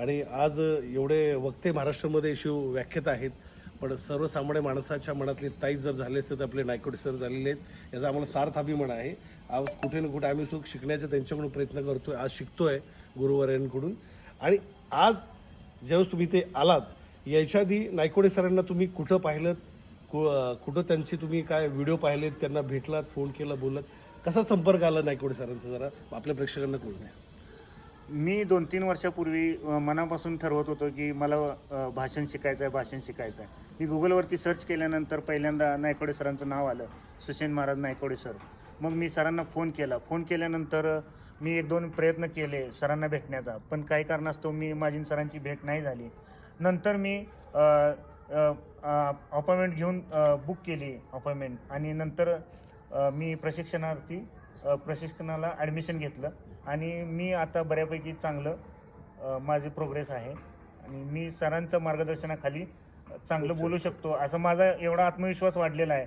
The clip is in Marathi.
आणि आज एवढे वक्ते महाराष्ट्रामध्ये शिव व्याख्यात आहेत पण सर्वसामान्य माणसाच्या मनातले ताईच जर झाले असते तर आपले नायकोडे सर झालेले आहेत. याचा आम्हाला सार्थ अभिमान आहे. आज कुठे ना कुठे आम्ही सुख शिकण्याचा त्यांच्याकडून प्रयत्न करतोय आज शिकतो आहे गुरुवाऱ्यांकडून. आणि आज ज्यावेळेस तुम्ही ते आलात याच्या आधी नायकोडे सरांना तुम्ही कुठं पाहिलं कु कुठं त्यांचे तुम्ही काय व्हिडिओ पाहिलेत? त्यांना भेटलात फोन केला बोललात? कसा संपर्क आला नायकोडे सरांचा? जरा आपल्या प्रेक्षकांना कळून द्या. मी दोन तीन वर्षापूर्वी मनापासून ठरवत होतो की मला भाषण शिकायचं आहे भाषण शिकायचं आहे मी गुगलवरती सर्च केल्यानंतर पहिल्यांदा नायकोडे सरांचं नाव आलं सुशेन महाराज नायकोडे सर. मग मी सरांना फोन केला. फोन केल्यानंतर मी एक दोन प्रयत्न केले सरांना भेटण्याचा पण काही कारणास्तव मी माझी सरांची भेट नाही झाली. नंतर मी अपॉइंटमेंट घेऊन बुक केली अपॉइंटमेंट. आणि नंतर मी प्रशिक्षणार्थी प्रशिक्षणाला ॲडमिशन घेतलं आणि मी आता बऱ्यापैकी चांगलं माझी प्रोग्रेस आहे. आणि मी सरांच्या मार्गदर्शनाखाली चांगलं बोलू शकतो. असं माझा एवढा आत्मविश्वास वाढलेला आहे.